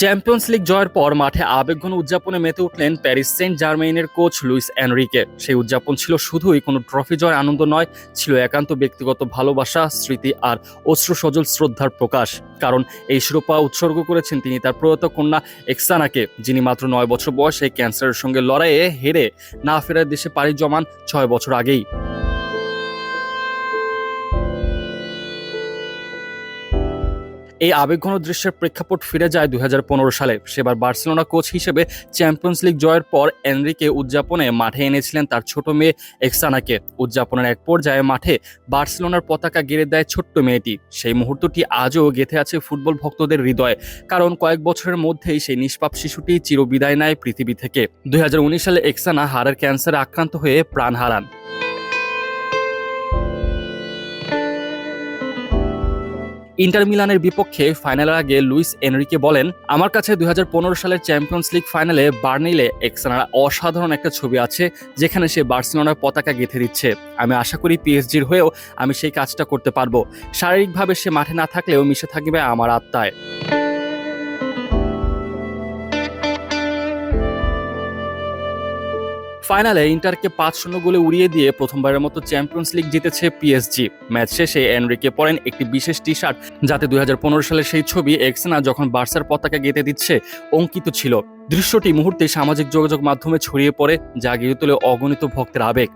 Champions league জয়ের পর মাঠে আবেগঘন উদযাপনে মেতে উঠলেন প্যারিস সেন্ট জার্মেইনের কোচ লুইস অ্যানরিকে সেই উদযাপন ছিল শুধুই কোনো ট্রফি জয়ের আনন্দ নয়, ছিল একান্ত ব্যক্তিগত ভালোবাসা, স্মৃতি আর অশ্রু সজল শ্রদ্ধার প্রকাশ। কারণ এই শিরোপা উৎসর্গ করেছেন তিনি তার প্রয়াত কন্যা এক্সানাকে, যিনি মাত্র নয় বছর বয়সে ক্যান্সারের সঙ্গে লড়াইয়ে হেরে না ফেরার দেশে পাড়ি জমান ছয় বছর আগেই। এই আবেগঘন দৃশ্যের প্রেক্ষাপট ফিরে যায় দুই হাজার পনেরো সালে। সেবার বার্সেলোনা কোচ হিসেবে চ্যাম্পিয়ন্স লিগ জয়ের পর এনরিকে উদযাপনে মাঠে এনেছিলেন তার ছোট মেয়ে এক্সানাকে। উদযাপনের এক পর্যায়ে মাঠে বার্সেলোনার পতাকা গেড়ে দেয় ছোট্ট মেয়েটি। সেই মুহূর্তটি আজও গেঁথে আছে ফুটবল ভক্তদের হৃদয়ে। কারণ কয়েক বছরের মধ্যেই সেই নিষ্পাপ শিশুটি চিরবিদায় নেয় পৃথিবী থেকে। দুই হাজার উনিশ সালে এক্সানা হাড়ের ক্যান্সারে আক্রান্ত হয়ে প্রাণ হারান। ইন্টার মিলানের বিপক্ষে ফাইনালের আগে লুইস এনরিকে বলেন, আমার কাছে দু হাজার পনেরো সালের চ্যাম্পিয়ন্স লিগ ফাইনালে বার্নিলে এক্সানার অসাধারণ একটা ছবি আছে, যেখানে সে বার্সেলোনার পতাকা গেঁথে দিচ্ছে। আমি আশা করি পিএসজির হয়েও আমি সেই কাজটা করতে পারব। শারীরিকভাবে সে মাঠে না থাকলেও মিশে থাকবে আমার আত্মায়। ফাইনালে ইন্টারকে পাঁচ শূন্য গোলে উড়িয়ে দিয়ে প্রথমবারের মতো চ্যাম্পিয়ন্স লিগ জিতেছে পিএসজি ম্যাচ শেষে এনরিকে পরেন একটি বিশেষ টি শার্ট যাতে দুই হাজার পনেরো সালের সেই ছবি এক্সেনা যখন বার্সার পতাকা গেঁথে দিচ্ছে, অঙ্কিত ছিল। দৃশ্যটি মুহূর্তে সামাজিক যোগাযোগ মাধ্যমে ছড়িয়ে পড়ে জাগিয়ে তোলে অগণিত ভক্তের আবেগ।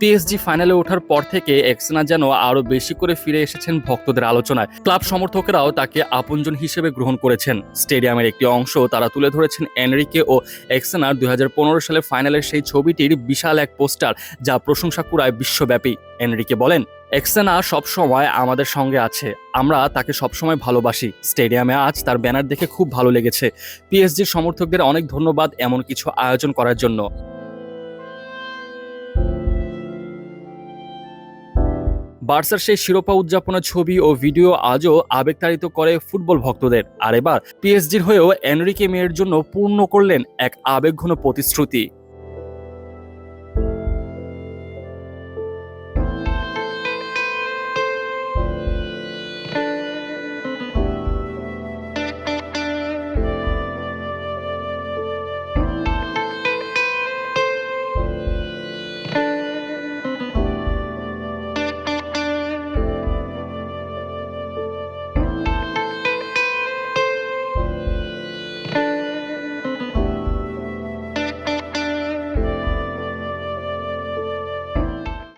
পিএসজি ফাইনালে ওঠার পর থেকে এক্সেনা যেন আরও বেশি করে ফিরে এসেছেন ভক্তদের আলোচনায়। ক্লাব সমর্থকেরাও তাকে আপনজন হিসেবে গ্রহণ করেছেন। স্টেডিয়ামের একটি অংশ তারা তুলে ধরেছেন এনরিকে ও এক্সেনার দুই সালে ফাইনালের সেই ছবিটির বিশাল এক পোস্টার যা প্রশংসা কুড়ায় বিশ্বব্যাপী। এনরিকে বলেন, এক্সেনা সবসময় আমাদের সঙ্গে আছে। আমরা তাকে সবসময় ভালোবাসি। স্টেডিয়ামে আজ তার ব্যানার দেখে খুব ভালো লেগেছে। পিএসজির সমর্থকদের অনেক ধন্যবাদ এমন কিছু আয়োজন করার জন্য। বার্সার সেই শিরোপা উদযাপনের ছবি ও ভিডিও আজও আবেগতাড়িত করে ফুটবল ভক্তদের। আর এবার পিএসজির হয়েও এনরিকে মেয়ের জন্য পূর্ণ করলেন এক আবেগঘন প্রতিশ্রুতি।